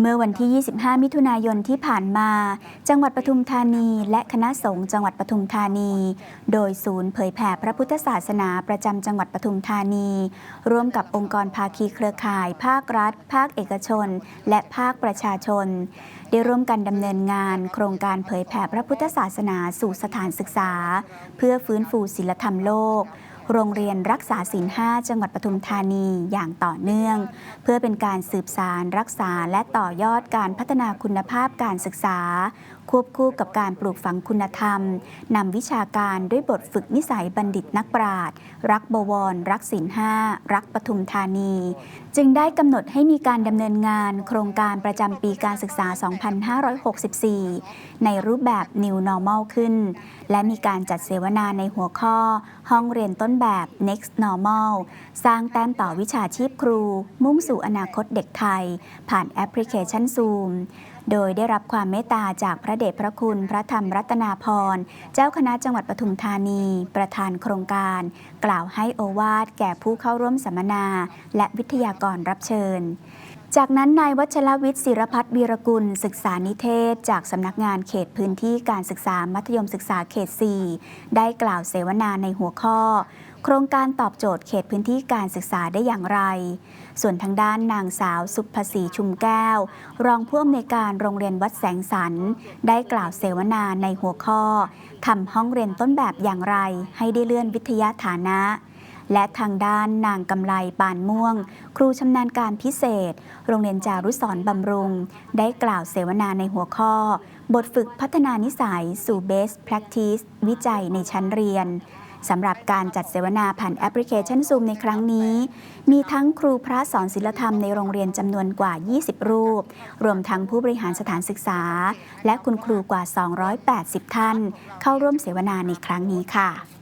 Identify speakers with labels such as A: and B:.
A: เมื่อวันที่ 25 มิถุนายนที่ผ่านมา จังหวัดปทุมธานีและคณะสงฆ์จังหวัดปทุมธานี โดยศูนย์เผยแผ่พระพุทธศาสนาประจำจังหวัดปทุมธานี ร่วมกับองค์กรภาคีเครือข่าย ภาครัฐ ภาคเอกชน และภาคประชาชน ได้ร่วมกันดำเนินงาน โครงการเผยแผ่พระพุทธศาสนาสู่สถานศึกษา เพื่อฟื้นฟูศิลธรรมโลก โรงเรียนรักษาศีลห้าจังหวัดปทุมธานีอย่างต่อเนื่อง เพื่อเป็นการสืบสารรักษาและต่อยอดการพัฒนาคุณภาพการศึกษา ควบคู่กับการปลูกฝังคุณธรรมนำวิชาการด้วยบทฝึกนิสัยบัณฑิตนักปราชญ์รักบวร รักศีลห้ารักปทุมธานี จึงได้กำหนดให้มีการดำเนินงาน โครงการประจำปีการศึกษา 2564 ในรูปแบบ New Normal ขึ้น และมีการจัดเสวนาในหัวข้อ ห้องเรียนต้นแบบ Next Normal สร้างแต้มต่อวิชาชีพครู มุ่งสู่อนาคตเด็กไทย ผ่านแอปพลิเคชัน Zoom โดยได้รับความเมตตาจากพระเดชพระคุณ พระธรรมรัตนาพร เจ้าคณะจังหวัดปทุมธานี ประธานโครงการ กล่าวให้โอวาทแก่ผู้เข้าร่วมสัมมนา และวิทยากรรับเชิญ จากนั้นนายวัชรวิทย์ศิรพัฒน์วีรกุล ศึกษานิเทศ จากสำนักงานเขตพื้นที่การศึกษามัธยมศึกษาเขต 4 ได้กล่าวเสวนาในหัวข้อ โครงการตอบโจทย์เขตพื้นที่การศึกษาได้อย่างไร ส่วนทางด้านนางสาวสุภศรีชุมแก้ว รองผู้อำนวยการโรงเรียนวัดแสงสันได้กล่าวเสวนาในหัวข้อทำห้องเรียนต้นแบบอย่างไร ให้ได้เลื่อนวิทยาฐานะ และทางด้านนางกำไลปานม่วง ครูชำนาญการพิเศษ โรงเรียนจารุสรณ์บำรุง ได้กล่าวเสวนาในหัวข้อ บทฝึกพัฒนานิสัยสู่ Best Practice วิจัยในชั้นเรียนสำหรับการจัดเสวนาผ่านแอปพลิเคชัน Zoom ในครั้งนี้ มีทั้งครูพระสอนศิลธรรมในโรงเรียนจำนวนกว่า 20 รูป รวมทั้งผู้บริหารสถานศึกษา และคุณครูกว่า 280 ท่าน เข้าร่วมเสวนาในครั้งนี้ค่ะ